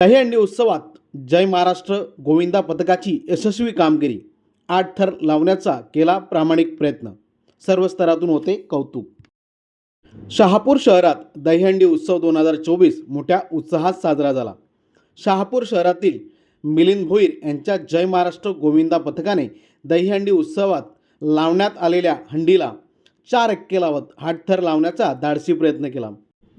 दहीहंडी उत्सवात जय महाराष्ट्र गोविंदा पथकाची यशस्वी कामगिरी आठ थर लावण्याचा केला प्रामाणिक प्रयत्न. सर्व स्तरातून होते कौतुक. शहापूर शहरात दहीहंडी उत्सव दोन हजार चोवीस मोठ्या उत्साहात साजरा झाला. शहापूर शहरातील मिलिंद भोईर यांच्या जय महाराष्ट्र गोविंदा पथकाने दहीहंडी उत्सवात लावण्यात आलेल्या हंडीला चार एक्के लावत हातथर लावण्याचा धाडसी प्रयत्न केला.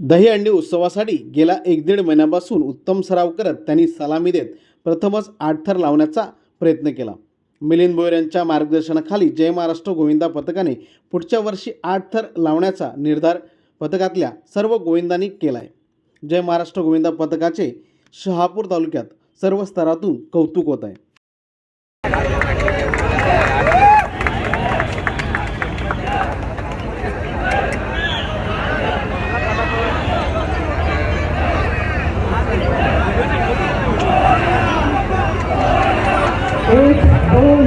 दहीहंडी उत्सवासाठी गेल्या एक दीड महिन्यापासून उत्तम सराव करत त्यांनी सलामी देत प्रथमच आठथर लावण्याचा प्रयत्न केला. मिलिंद भोयर यांच्या मार्गदर्शनाखाली जय महाराष्ट्र गोविंदा पथकाने पुढच्या वर्षी आठ थर लावण्याचा निर्धार पथकातल्या सर्व गोविंदांनी केला आहे जय महाराष्ट्र गोविंदा पथकाचे शहापूर तालुक्यात सर्व स्तरातून कौतुक होत आहे. एक दोन